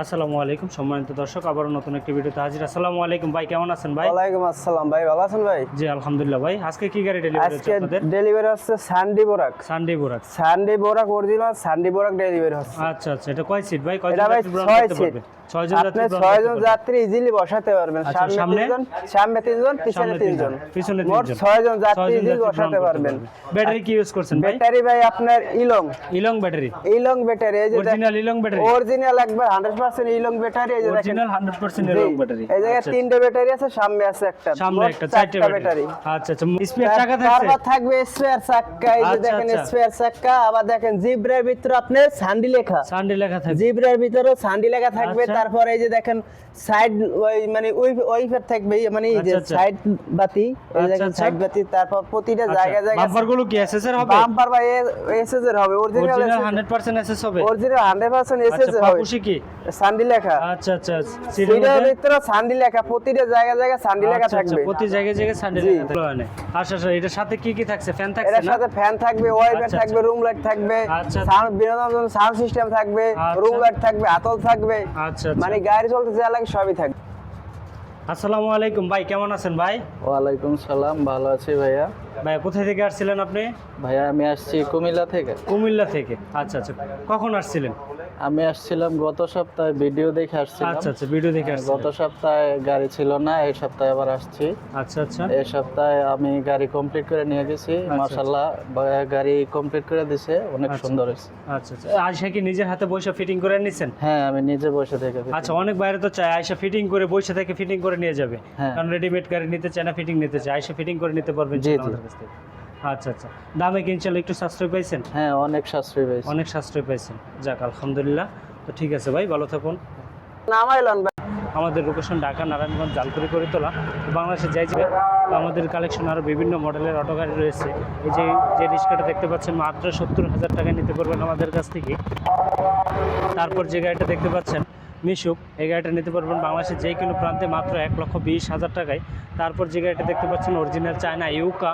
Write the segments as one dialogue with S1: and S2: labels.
S1: আসসালামু আলাইকুম সম্মানিত দর্শক আবারও নতুন একটি ভিডিওতে হাজির। আসসালামু আলাইকুম ভাই কেমন আছেন ভাই?
S2: ওয়ালাইকুম আসসালাম ভাই ভালো আছেন ভাই?
S1: জি আলহামদুলিল্লাহ ভাই। আজকে কি গাড়ি ডেলিভারি হচ্ছে আপনাদের?
S2: ডেলিভারি হচ্ছে সানডি বোরাক
S1: সানডে বোরাক
S2: সানডি বোরাক অরিজিনাল সানডি বোরাক ডেলিভারি হচ্ছে।
S1: আচ্ছা আচ্ছা এটা কয় সিট ভাই?
S2: কয় সিট
S1: যাত্রী করতে পারবে
S2: আপনি ছয়জন যাত্রী ইজিলি বসাতে পারবেন।
S1: আচ্ছা,
S2: সামনে? তিনজন সামনে তিনজন পিছনে তিনজন
S1: পিছনে
S2: মোট ছয়জন যাত্রী ইজিলি বসাতে পারবেন।
S1: ব্যাটারি কি ইউজ করছেন
S2: ব্যাটারি ভাই আপনার ইলং।
S1: ইলং ব্যাটারি।
S2: ইলং ব্যাটারি এই যে
S1: অরিজিনাল ইলং ব্যাটারি?
S2: অরিজিনাল একবার 100% ইলং ব্যাটারি এই যে
S1: অরিজিনাল 100% ইলং ব্যাটারি।
S2: এই জায়গায় তিনটে ব্যাটারি আছে সামনে আছে একটা।
S1: সামনে একটা চারটা ব্যাটারি। আচ্ছা আচ্ছা স্পেয়ার চাকা থাকছে
S2: তারপর থাকবে স্পেয়ার চাক্কা এই যে
S1: আচ্ছা,
S2: দেখেন
S1: আচ্ছা।
S2: স্পেয়ার চাক্কা আবার দেখেন জিব্রার ভিতরে আপনার সান্ডি লেখা।
S1: সানডে লেখা থাকবে।
S2: জিব্রার ভিতরে সান্ডি লেখা থাকবে
S1: আচ্ছা।
S2: তারপর এই যে দেখেন সাইড ওই মানে ওই ওই ফের থাকবে মানে এই যে
S1: আচ্ছা, আচ্ছা।
S2: সাইড বাতি এই
S1: আচ্ছা,
S2: দেখেন
S1: আচ্ছা।
S2: সাইড বাতি তারপর প্রতিটা জায়গায় জায়গায়
S1: বাম্পারগুলো কি এসএসআর হবে?
S2: বাম্পার বা এসএস এর হবে অরিজিনাল
S1: অরিজিনাল 100% এসএস হবে?
S2: অরিজিনাল 100% এসএস
S1: আচ্ছা
S2: হবে।
S1: পাপুশি কি?
S2: সান্ডি লেখা।
S1: আচ্ছা আচ্ছা সিটের
S2: ভিতরে সান্ডি লেখা প্রতিটা জায়গায় জায়গায় সান্ডি লেখা
S1: আচ্ছা, আচ্ছা,
S2: থাকবে।
S1: প্রতি জায়গায় জায়গায় সানডে। লেখা থাকবে। আচ্ছা আচ্ছা। এটার সাথে কি কি থাকছে? ফ্যান থাকছে
S2: এটার সাথে ফ্যান থাকবে ওয়াইফাই
S1: আচ্ছা,
S2: থাকবে
S1: আচ্ছা।
S2: রুম লাইট থাকবে
S1: আচ্ছা।
S2: সাউন্ড বিনোদনের জন্য সাউন্ড সিস্টেম থাকবে
S1: আচ্ছা।
S2: রুম লাইট থাকবে আতল থাকবে।
S1: আচ্ছা
S2: মানে গাড়ি চলতে যা লাগে সবই থাকবে
S1: আসসালামু আলাইকুম ভাই কেমন আছেন ভাই?
S3: ওয়ালাইকুম সালাম ভালো আছি ভাইয়া।
S1: ভাই কোথায় থেকে আসছিলেন আপনি?
S3: ভাইয়া আমি আসছি কুমিল্লা থেকে।
S1: কুমিল্লা থেকে। আচ্ছা আচ্ছা। কখন আসছিলেন?
S3: আমি আসছিলাম গত সপ্তাহে ভিডিও দেখে আসছিলাম।
S1: আচ্ছা আচ্ছা ভিডিও দেখে
S3: গত সপ্তাহে গাড়ি ছিল না এই সপ্তাহে আবার আসছি।
S1: আচ্ছা আচ্ছা।
S3: এই সপ্তাহে আমি গাড়ি কমপ্লিট করে নিয়ে গেছি।
S1: আচ্ছা।
S3: মাশাল্লাহ ভাইয়া গাড়ি কমপ্লিট করে দিছে অনেক
S1: আচ্ছা।
S3: সুন্দর হয়েছে।
S1: আচ্ছা আচ্ছা। কি নিজের হাতে বসে ফিটিং করে নিছেন?
S3: হ্যাঁ আমি নিজে বসে থেকে
S1: আচ্ছা অনেক বাইরে তো চায় আয়সা ফিটিং করে বসে থেকে ফিটিং করে নিয়ে যাবে।
S3: হ্যাঁ।
S1: কারণ রেডিমেড গাড়ি নিতে চায় না ফিটিং নিতে চায়। আয়সা ফিটিং করে নিতে পারবে
S3: জি, জি।
S1: আমাদের কাছ থেকে। আচ্ছা আচ্ছা। দামে কিনছিল একটু সাশ্রয় পাইছেন?
S3: হ্যাঁ অনেক সাশ্রয় পেয়েছি
S1: অনেক সাশ্রয় পাইছেন। যাক আলহামদুলিল্লাহ। তো ঠিক আছে ভাই ভালো থাকুন।
S2: নামাইলন ভাই।
S1: আমাদের লোকেশন ঢাকা নারায়ণগঞ্জ জালকুড়ি করে তোলা বাংলাদেশে যাই যাবে আমাদের কালেকশন আরও বিভিন্ন মডেলের অটো গাড়ি রয়েছে। এই যে যে রিক্সাটা দেখতে পাচ্ছেন মাত্র সত্তর হাজার টাকায় নিতে পারবেন আমাদের কাছ থেকে। তারপর যে গাড়িটা দেখতে পাচ্ছেন মিশুক, এই গাড়িটা নিতে পারবেন বাংলাদেশের যে কোনো প্রান্তে মাত্র এক লক্ষ বিশ হাজার টাকায়। তারপর যে গাড়িটা দেখতে পাচ্ছেন অরিজিনাল চায়না ইউকা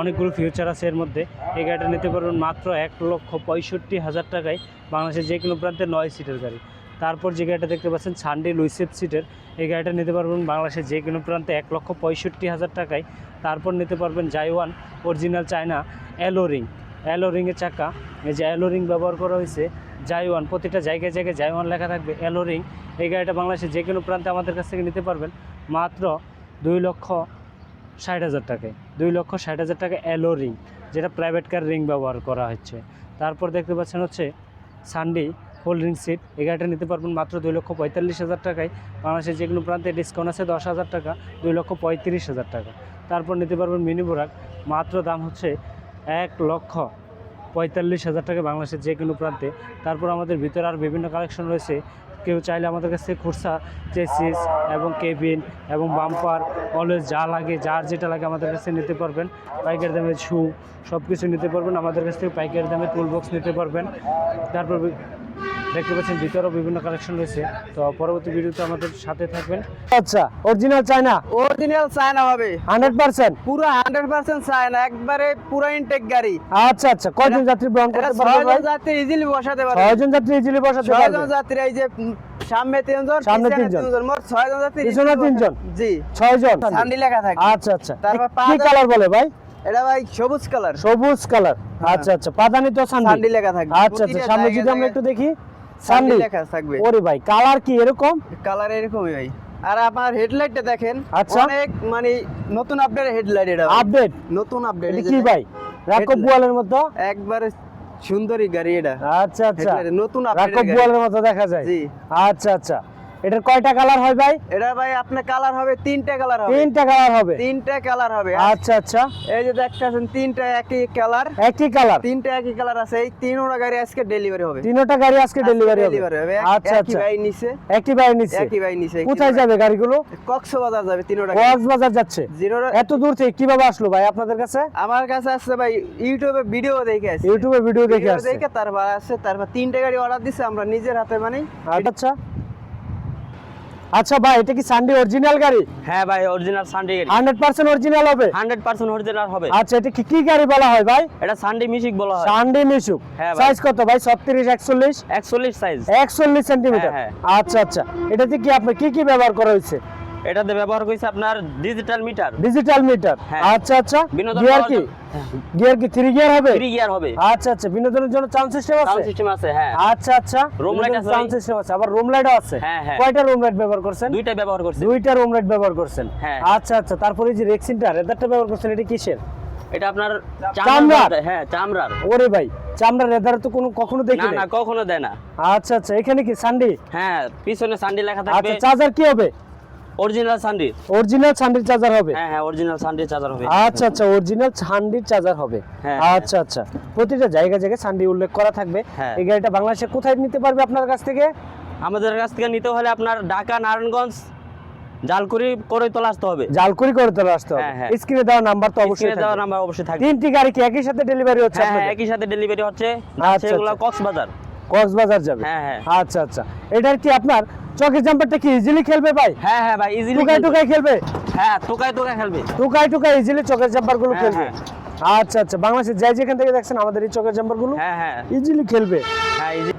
S1: অনেকগুলো ফিউচার আছে এর মধ্যে। এই গাড়িটা নিতে পারবেন মাত্র এক লক্ষ পঁয়ষট্টি হাজার টাকায় বাংলাদেশের যে কোনো প্রান্তে নয় সিটের গাড়ি। তারপর যে গাড়িটা দেখতে পাচ্ছেন সানডে লুইসেপ সিটের এই গাড়িটা নিতে পারবেন বাংলাদেশের যে কোনো প্রান্তে এক লক্ষ পঁয়ষট্টি হাজার টাকায়। তারপর নিতে পারবেন জাইওয়ান original China alloy ring alloy রিংয়ের চাকা, এই যে অ্যালো রিং ব্যবহার করা হয়েছে। জাইওয়ান প্রতিটা জায়গায় জায়গায় জাইওয়ান লেখা থাকবে অ্যালো রিং এই গাড়িটা বাংলাদেশের যে কোনো প্রান্তে আমাদের কাছ থেকে নিতে পারবেন। মাত্র দুই লক্ষ ষাট হাজার টাকায়, দুই লক্ষ ষাট হাজার টাকা অ্যালো রিং যেটা প্রাইভেট কার রিং ব্যবহার করা হচ্ছে। তারপর দেখতে পাচ্ছেন হচ্ছে সানডি হোল্ড সিট এই গাড়িটা নিতে পারবেন মাত্র দুই লক্ষ পঁয়তাল্লিশ হাজার টাকায়। বাংলাদেশের যে কোনো প্রান্তে ডিসকাউন্ট আছে দশ হাজার টাকা, দুই লক্ষ পঁয়ত্রিশ হাজার টাকা। তারপর নিতে পারবেন মিনি বোরাক মাত্র দাম হচ্ছে এক লক্ষ পঁয়তাল্লিশ হাজার টাকা বাংলাদেশের যে কোনো প্রান্তে। তারপর আমাদের ভিতরে আর বিভিন্ন কালেকশন রয়েছে। কেউ চাইলে আমাদের কাছ থেকে খুরসা চেসিস এবং কেবিন এবং বাম্পার অলওয়েজ যা লাগে, যার যেটা লাগে আমাদের কাছে নিতে পারবেন। পাইকারি দামে শু সব কিছু নিতে পারবেন। আমাদের কাছ থেকে পাইকারি দামে টুল বক্স নিতে পারবেন। তারপর দেখতে পাচ্ছেন ভিতরেও বিভিন্ন কালেকশন রয়েছে। তো পরবর্তী ভিডিওতে আমাদের সাথে থাকবেন।
S2: আচ্ছা অরিজিনাল চায়না? অরিজিনাল চায়না হবে।
S1: হান্ড্রেড পার্সেন্ট
S2: পুরো 100% চায়না একবারে পুরো ইনটেক গাড়ি।
S1: আচ্ছা আচ্ছা কয়জন যাত্রী
S2: এটা
S1: করতে ভাই
S2: ছয়জন যাত্রী ইজিলি বসাতে পারবে।
S1: ছয়জন যাত্রী ইজিলি বসাতে
S2: ছয়জন
S1: পারবে।
S2: যাত্রী এই যে সামনে তিনজন
S1: সামনে
S2: পিছনে
S1: তিনজন।
S2: মোট ছয়জন যাত্রী
S1: পিছনে তিনজন।
S2: জি।
S1: ছয়জন?
S2: সান্ডি লেখা থাকে।
S1: আচ্ছা আচ্ছা।
S2: তারপর
S1: কি
S2: পাঁচ-
S1: কালার বলে ভাই?
S2: এটা ভাই সবুজ কালার
S1: সবুজ কালার আচ্ছা আচ্ছা পাদানি তো সান্ডি।
S2: লেখা থাকে।
S1: আচ্ছা আচ্ছা সামনে যদি আমরা একটু দেখি।
S2: সান্ডি লেখা থাকবে।
S1: ওরে ভাই কালার কি এরকম?
S2: কালার এরকমই ভাই। আর আপনার হেডলাইটটা দেখেন
S1: আচ্ছা।
S2: অনেক মানে নতুন আপডেট হেডলাইট এটা
S1: আপডেট
S2: নতুন আপডেট
S1: কি ভাই? রাকব। বুয়ালের মতো?
S2: একবারে সুন্দরী গাড়ি এটা।
S1: আচ্ছা আচ্ছা।
S2: নতুন
S1: রাকব
S2: আপডেট
S1: বুয়ালের মতো দেখা যায়।
S2: জি।
S1: আচ্ছা আচ্ছা। এটার কয়টা কালার হয় ভাই?
S2: এটা ভাই আপনার কালার হবে তিনটা কালার হবে।
S1: তিনটা কালার হবে?
S2: তিনটা কালার হবে
S1: আচ্ছা আচ্ছা।
S2: এই যে দেখতেছেন তিনটা একই কালার।
S1: একই কালার?
S2: তিনটা একই কালার আছে এই তিনটা গাড়ি আজকে ডেলিভারি হবে।
S1: তিনটা গাড়ি আজকে ডেলিভারি হবে? আচ্ছা আচ্ছা।
S2: ভাই নিচে
S1: একই ভাই নিচ্ছে
S2: একই ভাই নিচে
S1: কোথায় যাবে গাড়িগুলো?
S2: কক্সবাজার যাবে তিনটা
S1: কক্সবাজার যাচ্ছে?
S2: জিরো
S1: এত দূর থেকে কীভাবে আসলো ভাই আপনাদের কাছে?
S2: আমার কাছে আসছে ভাই ইউটিউবে ভিডিও দেখে আসছে।
S1: ইউটিউবে ভিডিও দেখে আসছে।
S2: দেখে তারপর আসছে তারপর তিনটে গাড়ি অর্ডার দিছে আমরা নিজের হাতে মানে
S1: আচ্ছা।
S4: আচ্ছা ভাই এটা কি সানডে অরিজিনাল গাড়ি?
S5: হ্যাঁ ভাই অরিজিনাল সানডে গাড়ি।
S4: হান্ড্রেড পার্সেন্ট অরিজিনাল হবে?
S5: হান্ড্রেড পার্সেন্ট অরিজিনাল হবে।
S4: আচ্ছা এটা কি কি গাড়ি বলা হয় ভাই?
S5: এটা সানডে মিউজিক বলা হয়।
S4: সানডে মিশুক
S5: হ্যাঁ
S4: সাইজ কত ভাই? ছত্রিশ একচল্লিশ?
S5: একচল্লিশ সাইজ
S4: একচল্লিশ
S5: সেমি
S4: আচ্ছা আচ্ছা। এটাতে কি আপনি কি কি ব্যবহার করা হয়েছে?
S5: এটাতে ব্যবহার করেছে আপনার ডিজিটাল মিটার
S4: ডিজিটাল মিটার
S5: হ্যাঁ।
S4: আচ্ছা আচ্ছা। গিয়ার কি? গিয়ার কি? থ্রি গিয়ার হবে?
S5: থ্রি গিয়ার হবে।
S4: আচ্ছা আচ্ছা। বিনোদনের জন্য সাউন্ড সিস্টেম
S5: সাউন্ড
S4: আছে
S5: সিস্টেম আছে হ্যাঁ।
S4: আচ্ছা আচ্ছা।
S5: Room light আছে
S4: সাউন্ড সিস্টেম আছে। আবার রুম লাইটও আছে।
S5: হ্যাঁ, হ্যাঁ।
S4: কয়টা রুম লাইট ব্যবহার করছেন?
S5: দুইটা ব্যবহার করছে।
S4: দুইটা রুম লাইট ব্যবহার করছেন।
S5: হ্যাঁ।
S4: আচ্ছা আচ্ছা। তারপরে যে রেক্সিনটা রেদারটা ব্যবহার করছেন এটা কিসের?
S5: এটা আপনার
S4: চামড়ার?
S5: চামড়ার। হ্যাঁ চামড়ার।
S4: ওরে ভাই চামড়া রেদার তো কোনো কখনো
S5: না
S4: দেখি
S5: না
S4: নাই।
S5: কখনো দেয় না।
S4: আচ্ছা আচ্ছা। এখানে কি সানডে
S5: হ্যাঁ পিছনে সানডে লেখা থাকবে।
S4: আচ্ছা চার্জার কি হবে?
S5: অরিজিনাল সানডে
S4: অরিজিনাল সানডির চার্জার হবে।
S5: হ্যাঁ হ্যাঁ অরিজিনাল সানডে চার্জার হবে।
S4: আচ্ছা আচ্ছা অরিজিনাল সানডির চার্জার হবে।
S5: হ্যাঁ,
S4: আচ্ছা আচ্ছা। প্রতিটা জায়গা জায়গায় সানডি উল্লেখ করা থাকবে।
S5: হ্যাঁ।
S4: এই গাড়িটা বাংলাদেশে কোথায় নিতে পারবে আপনার কাছ থেকে?
S5: আমাদের কাছ থেকে নিতে হলে আপনার ঢাকা নারায়ণগঞ্জ জালকুড়ি করে তোলা আসতে হবে।
S4: জালকুড়ি করে তোলা আসতে হবে।
S5: হ্যাঁ, হ্যাঁ।
S4: স্ক্রিনে দেওয়া নাম্বার তো অবশ্যই
S5: স্ক্রিনে দেওয়া নাম্বার অবশ্যই থাকবে।
S4: তিনটি গাড়ি কি একই সাথে ডেলিভারি হচ্ছে
S5: হ্যাঁ হ্যাঁ একই সাথে ডেলিভারি হচ্ছে।
S4: আচ্ছা,
S5: সেগুলো
S4: আচ্ছা।
S5: কক্সবাজার।
S4: কক্সবাজার যাবে।
S5: হ্যাঁ, হ্যাঁ।
S4: আচ্ছা আচ্ছা। এটার কি আপনার চকের জাম্পারটা কি ইজিলি খেলবে ভাই?
S5: হ্যাঁ হ্যাঁ ভাই ইজিলি
S4: টুকাই টুকাই খেলবে?
S5: হ্যাঁ টোকায় টোকায় খেলবে।
S4: টুকাই টুকাই ইজিলি চকের জাম্পারগুলো
S5: হ্যাঁ,
S4: খেলবে। আচ্ছা আচ্ছা বাংলাদেশে যাই যেখান থেকে দেখছেন আমাদের এই চকের জাম্পারগুলো
S5: হ্যাঁ হ্যাঁ।
S4: ইজিলি খেলবে।
S5: হ্যাঁ easy-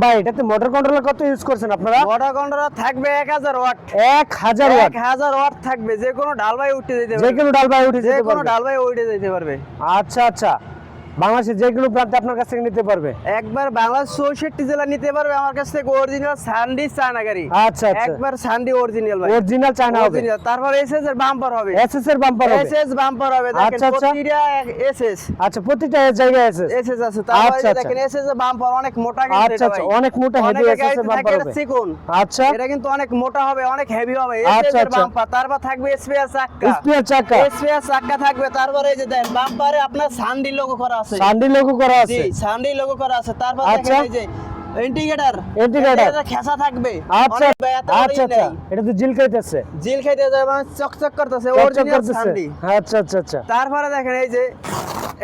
S4: ভাই এটাতে মোটর কন্ট্রোলার কত ইউজ করছেন আপনারা?
S2: ওয়াটার কন্ট্রোলার থাকবে এক হাজার ওয়াট
S4: এক হাজার ওয়াট
S2: এক হাজার ওয়াট থাকবে যে কোনো ডালবাই উঠে যেতে পারবে
S4: যে
S2: পারবে।
S4: কোনো ডাল ভাই উঠে
S2: যে কোনো
S4: পারবে।
S2: ডালবাই উঠে যেতে পারবে।
S4: আচ্ছা আচ্ছা। বাংলাদেশে যে কোনো প্রান্তে আপনার কাছ থেকে নিতে পারবে?
S2: একবার বাংলাদেশ চৌষট্টি জেলা নিতে পারবে আমার কাছ থেকে অরিজিনাল সানডি চায়না গাড়ি।
S4: আচ্ছা আচ্ছা।
S2: একবার সানডি অরিজিনাল ভাই।
S4: অরিজিনাল চায়না হবে।
S2: তারপর এসএস এর বাম্পার হবে।
S4: এসএস এর বাম্পার হবে।
S2: এসএস বাম্পার হবে।
S4: আচ্ছা, আচ্ছা।
S2: প্রতিটা এসএস
S4: আচ্ছা প্রতিটা জায়গায় আছে
S2: এসএস আছে। তারপরে
S4: আচ্ছা, আচ্ছা।
S2: দেখেন এসএস এর বাম্পার অনেক মোটা কিন্তু
S4: আচ্ছা আচ্ছা। অনেক মোটা হেভি এসএস এর বাম্পার হবে।
S2: চিকন।
S4: আচ্ছা।
S2: এটা কিন্তু অনেক মোটা হবে অনেক হেভি হবে। এসএস এর। বাম্পার তারপর থাকবে স্পেয়ার চাক্কা।
S4: স্পিয়ার চাকা
S2: স্পেয়ার চাক্কা। থাকবে। তারপরে এই যে দেখেন বাম্পারে আপনার সানডি লোগো করা আছে।
S4: সান্ডি লোগো করা
S2: জি
S4: আছে।
S2: সানডি লোগো করা আছে। তারপর। দেখেন এই যে ইন্ডিকেটর
S4: ইন্ডিকেটর
S2: খেসা থাকবে।
S4: আচ্ছা আচ্ছা আচ্ছা। এটা তো জিল খাইতেছে।
S2: জিল খাইতেছে মানে চকচক করতেছে অরিজিনাল সানডি
S4: আচ্ছা আচ্ছা আচ্ছা।
S2: তারপরে দেখেন এই যে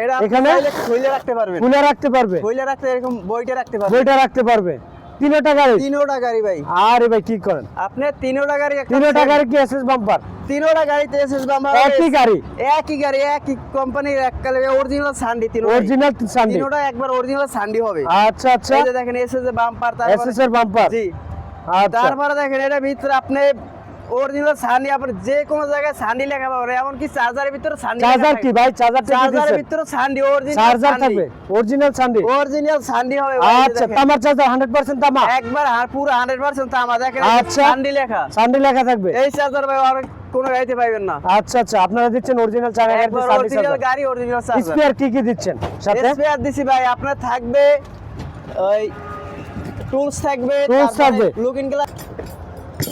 S2: এটা
S4: এখানে?
S2: খুলে রাখতে পারবে
S4: খুলে রাখতে পারবে।
S2: খুলে রাখতে এরকম বইটা রাখতে পারবে
S4: বইটা রাখতে পারবে। তিনটা গাড়ি?
S2: তিনোটা গাড়ি ভাই।
S4: আরে ভাই কি করেন?
S2: আপনি তিনোটা গাড়ি
S4: তিনোটা গাড়ি কি এসএস বাম্পার
S2: তিনোটা গাড়িতে এসএস বাম্পার
S4: একই গাড়ি?
S2: একই গাড়ি একই কোম্পানির এক কালে। অরিজিনাল সান্ডি তিন
S4: অরিজিনাল সান্ডি
S2: তিনোটা একবার অরিজিনাল সান্ডি হবে।
S4: আচ্ছা আচ্ছা।
S2: এই যে দেখেন এসএস বাম্পার তারপর
S4: এসএস এর বাম্পার
S2: জি।
S4: আচ্ছা।
S2: তারপরে দেখেন এটা ভিতরে আপনি অরিজিনাল আপনি যে কোনো জায়গায় সানডি লেখা পাবেন এমনকি চার্জারের ভিতরে সানডি
S4: চার্জার কি ভাই? চার্জারটা কি
S2: চার্জারের ভিতরে সানডি অরিজিনাল
S4: চার্জার থাকবে অরিজিনাল সান্ডি
S2: অরিজিনাল সানডি হবে
S4: আচ্ছা তামার চার্জার 100% তামা?
S2: একবার আর পুরো 100% তামা দেখেন
S4: আচ্ছা।
S2: সানডি লেখা।
S4: সান্ডি লেখা থাকবে।
S2: এই চার্জার ভাই আর কোনো গাড়িতে না।
S4: আচ্ছা আচ্ছা আপনারা দিচ্ছেন অরিজিনাল চার্জার সান্ডি
S2: অরিজিনাল গাড়ি অরিজিনাল চার্জার
S4: স্পেয়ার কি কি দিচ্ছেন? সাথে?
S2: স্পেয়ার দিছি ভাই আপনার থাকবে ওই টুলস থাকবে
S4: Tools থাকবে।
S2: লুকিং গ্লাস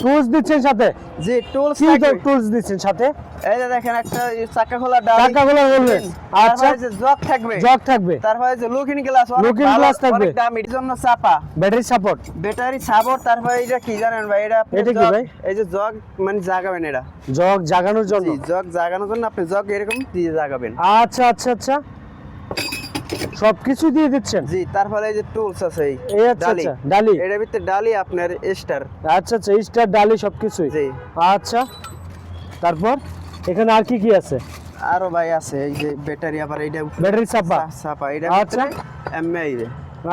S4: টুলস দিচ্ছেন সাথে?
S2: জি টুলস
S4: কি টুলস দিচ্ছেন সাথে?
S2: এই যে দেখেন একটা চাকা খোলা ডাল।
S4: টাকাগুলো বলবেন আচ্ছা।
S2: তারপরে যে জগ থাকবে।
S4: জগ থাকবে।
S2: তারপরে যে লুকিং গ্লাস
S4: Looking glass থাকবে।
S2: দামি এর জন্য চাপা।
S4: ব্যাটারি সাপোর্ট
S2: ব্যাটারি সাপোর্ট তারপরে এটা কি জানেন ভাই এটা
S4: এটা কি ভাই?
S2: এই যে জগ মানে জাগাবেন এটা।
S4: জগ জাগানোর জন্য?
S2: জগ জাগানোর জন্য আপনি জগ এরকম দিয়ে জাগাবেন।
S4: আচ্ছা আচ্ছা আচ্ছা। সবকিছু দিয়ে দিচ্ছেন?
S2: জি তারপরে এই যে টুলস আছে এই
S4: এই আচ্ছা আচ্ছা ডালি।
S2: এটার ভিতরে ডালি আপনার স্টার
S4: আচ্ছা আচ্ছা স্টার ডালি সবকিছুই?
S2: জি।
S4: আচ্ছা তারপর? এখানে আর কি কি আছে?
S2: আরও ভাই আছে এই যে ব্যাটারি আবার এইটা
S4: ব্যাটারি চাপা?
S2: চাপা এটা
S4: আচ্ছা।
S2: এমআই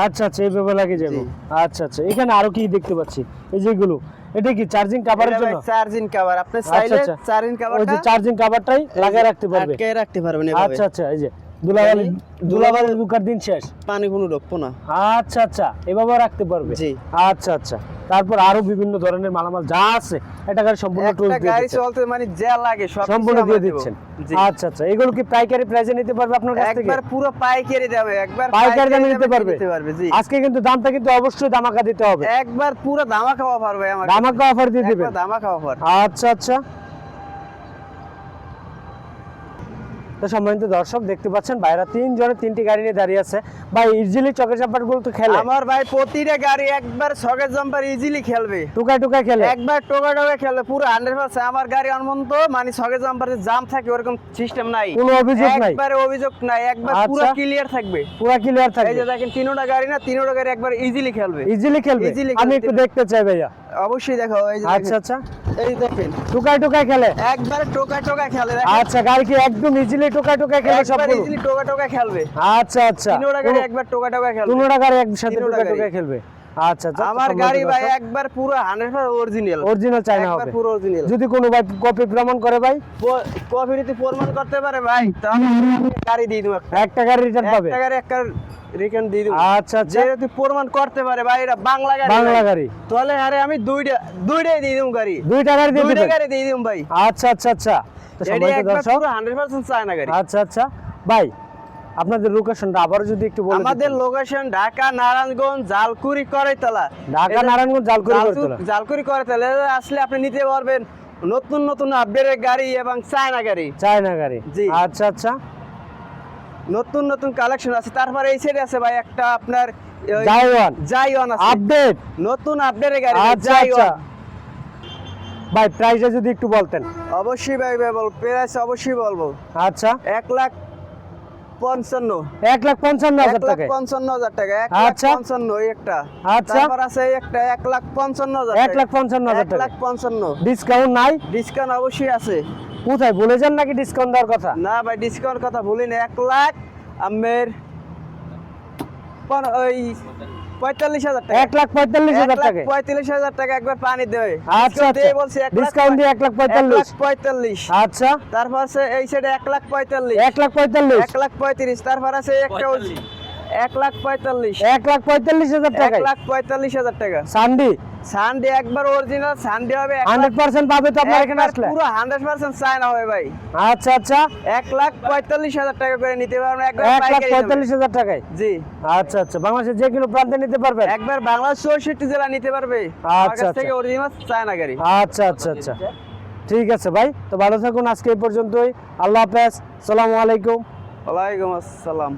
S4: আচ্ছা আচ্ছা এইভাবে লাগে যাবে। আচ্ছা আচ্ছা এখানে আরও কি দেখতে পাচ্ছি? এই যেগুলো এটা কি চার্জিং কাভারের জন্য?
S2: চার্জিং কভার আপনি চাইলে
S4: আচ্ছা।
S2: চার্জিং
S4: ওই যে চার্জিং কাভারটাই লাগিয়ে রাখতে পারবে।
S2: আটকে রাখতে পারবেন
S4: আচ্ছা আচ্ছা এই যে দুলাবালি দুলাবালি দুকার দিন শেষ।
S2: পানি কোনো ঢুকবো না।
S4: আচ্ছা আচ্ছা এভাবে রাখতে পারবে?
S2: জি।
S4: আচ্ছা আচ্ছা তারপর আরও বিভিন্ন ধরনের মালামাল যা আছে এটা গাড়ি সম্পূর্ণ টুল দিয়ে
S2: গাড়ি চলতে মানে যা লাগে সব
S4: সম্পূর্ণ দিয়ে দিচ্ছেন। আচ্ছা আচ্ছা এগুলো কি পাইকারি প্রাইসে নিতে পারবে আপনার কাছ থেকে?
S2: একবার পুরো পাইকারি দামে একবার
S4: পাইকারি দামে নিতে পারবে?
S2: নিতে পারবে জি।
S4: আজকে কিন্তু দামটা কিন্তু অবশ্যই দিতে হবে।
S2: একবার পুরো দামা খাওয়া পারবে আমার
S4: দামাকা অফার দিয়ে দিবেন।
S2: খাওয়া
S4: আচ্ছা আচ্ছা। তো সম্মানিত দর্শক দেখতে পাচ্ছেন বাইরা তিনজনে তিনটি গাড়ি নিয়ে দাঁড়িয়ে আছে। ভাই ইজিলি চকের চাপারগুলো তো খেলে।
S2: আমার ভাই প্রতিটা গাড়ি একবার সকেট জাম্পার ইজিলি খেলবে।
S4: টুকায় টুকায় খেলে।
S2: একবার টোকা টোকা খেলে পুরো হান্ড্রেড পার্সেন্ট আমার গাড়ি অনমন্ত মানে সকেট জাম্পার জাম থাকে ওরকম সিস্টেম নাই।
S4: কোনো অভিযোগ নাই?
S2: একবারে অভিযোগ নাই একবার
S4: আচ্ছা।
S2: পুরো ক্লিয়ার থাকবে।
S4: পুরা ক্লিয়ার থাকবে এই
S2: যে দেখেন তিনোটা গাড়ি না তিনোটা গাড়ি একবার ইজিলি খেলবে।
S4: ইজিলি খেলবে। আমি একটু দেখতে চাই ভাইয়া।
S2: অবশ্যই দেখো এই যে
S4: আচ্ছা আচ্ছা।
S2: এই দেখেন।
S4: টোকায় টোকায় খেলে?
S2: একবারে টোকা টোকা খেলে
S4: আচ্ছা গাড়ি কি একদম ইজিলি টোকায় টোকায় খেলে
S2: একবার
S4: ইজিলি
S2: টোকায় টোকা টোকা খেলবে।
S4: আচ্ছা আচ্ছা।
S2: তিনোটা গাড়ি একবার টোকা টোকা খেলবে।
S4: তিনোটা গাড়ি। একসাথে টোকায় টোকায় খেলবে। আচ্ছা
S2: আমার গাড়ি ভাই একবার পুরো 100% অরিজিনাল
S4: অরিজিনাল চাইনা হবে।
S2: পুরো অরিজিনাল
S4: যদি কোনো ভাই কপি প্রমাণ করে ভাই?
S2: কফি যদি প্রমাণ করতে পারে ভাই তাহলে গাড়ি দিয়ে দেবো একটা।
S4: গাড়ি রিটার্ন পাবে?
S2: একটা গাড়ি একটা রিটার্ন দিয়ে দেবো।
S4: আচ্ছা আচ্ছা।
S2: যে যদি প্রমাণ করতে পারে ভাই এটা বাংলা গাড়ি
S4: বাংলা গাড়ি।
S2: তাহলে আরে আমি দুইটা দুইটাই দিয়ে দিম গাড়ি।
S4: দুইটা গাড়ি দিয়ে
S2: দুইটা গাড়ি দিয়ে দিম ভাই।
S4: আচ্ছা আচ্ছা আচ্ছা। তো
S2: একবার
S4: দর্শক।
S2: পুরো 100% চায়না গাড়ি।
S4: আচ্ছা আচ্ছা। ভাই আপনাদের লোকেশনটা আবারও যদি একটু বলে
S2: আমাদের লোকেশন ঢাকা নারায়ণগঞ্জ জালকুড়ি করাইতলা।
S4: ঢাকা নারায়ণগঞ্জ জালকুড়ি করতলা
S2: জালকুড়ি করাইতলা। আসলে আপনি নিতে পারবেন নতুন নতুন আপডেটের গাড়ি এবং চায়না গাড়ি।
S4: চায়না গাড়ি।
S2: জি।
S4: আচ্ছা আচ্ছা।
S2: নতুন নতুন কালেকশন আছে। তারপরে এই সাইডে আছে ভাই একটা আপনার
S4: জাইওয়ান
S2: জাইওয়ান আছে।
S4: আপডেট
S2: নতুন আপডেটের গাড়ি
S4: আচ্ছা আচ্ছা।
S2: জাইওয়ান
S4: ভাই প্রাইসটা যদি একটু বলতেন।
S2: অবশ্যই ভাই ভাই বল প্রাইস অবশ্যই বলব।
S4: আচ্ছা।
S2: এক লাখ পঞ্চান্ন।
S4: এক লাখ পঞ্চান্ন হাজার টাকা
S2: পঞ্চান্ন হাজার টাকা এক লাখ
S4: আচ্ছা।
S2: পঞ্চান্ন একটা।
S4: আচ্ছা।
S2: তারপর আছে একটা এক লাখ পঞ্চান্ন হাজার
S4: এক লাখ পঞ্চান্ন হাজার
S2: এক লাখ পঞ্চান্ন।
S4: ডিসকাউন্ট নাই?
S2: ডিসকাউন্ট অবশ্যই আছে।
S4: কোথায় বলে যান নাকি ডিসকাউন্ট দেওয়ার কথা?
S2: না ভাই ডিসকাউন্ট কথা ভুলি না। এক লাখ আমের ওই পঁয়তাল্লিশ হাজার টাকা।
S4: এক লাখ পঁয়তাল্লিশ হাজার
S2: লাখ
S4: টাকা।
S2: পঁয়তাল্লিশ হাজার টাকা একবার পানি দেবে।
S4: আচ্ছা আচ্ছা।
S2: বলছি
S4: ডিসকাউন্ট দিয়ে এক লাখ পঁয়তাল্লিশ।
S2: পঁয়তাল্লিশ।
S4: আচ্ছা।
S2: তারপর আছে এই সাইডে এক লাখ পঁয়তাল্লিশ।
S4: এক লাখ পঁয়তাল্লিশ।
S2: এক লাখ পঁয়ত্রিশ। তারপর আছে একটা এক লাখ পঁয়তাল্লিশ।
S4: এক লাখ পঁয়তাল্লিশ হাজার
S2: এক লাখ পঁয়তাল্লিশ হাজার টাকা।
S4: সানডি?
S2: সানডে একবার অরিজিনাল সানডে হবে এক
S4: হান্ড্রেড
S2: লাখ-
S4: পার্সেন্ট পাবে তো আপনার এখানে আসলে?
S2: পুরো হান্ড্রেড পার্সেন্ট চায়না হবে ভাই।
S4: আচ্ছা আচ্ছা।
S2: লাখ পয়তাল্লিশ হাজার টাকা করে নিতে পারবেন একবার
S4: লাখ টাকায়?
S2: জি।
S4: আচ্ছা আচ্ছা। বাংলাদেশের যে কোনো প্রান্তে নিতে পারবেন
S2: একবার বাংলাদেশ চৌষট্টি জেলা নিতে পারবে।
S4: আচ্ছা, আচ্ছা।
S2: থেকে অরিজিনাল চায়না গাড়ি।
S4: আচ্ছা আচ্ছা আচ্ছা। ঠিক আছে ভাই। তো ভালো থাকুন আজকে এই পর্যন্তই। আল্লাহ হাফেজ। সালামু আলাইকুম।
S2: ওয়ালাইকুম আসসালাম।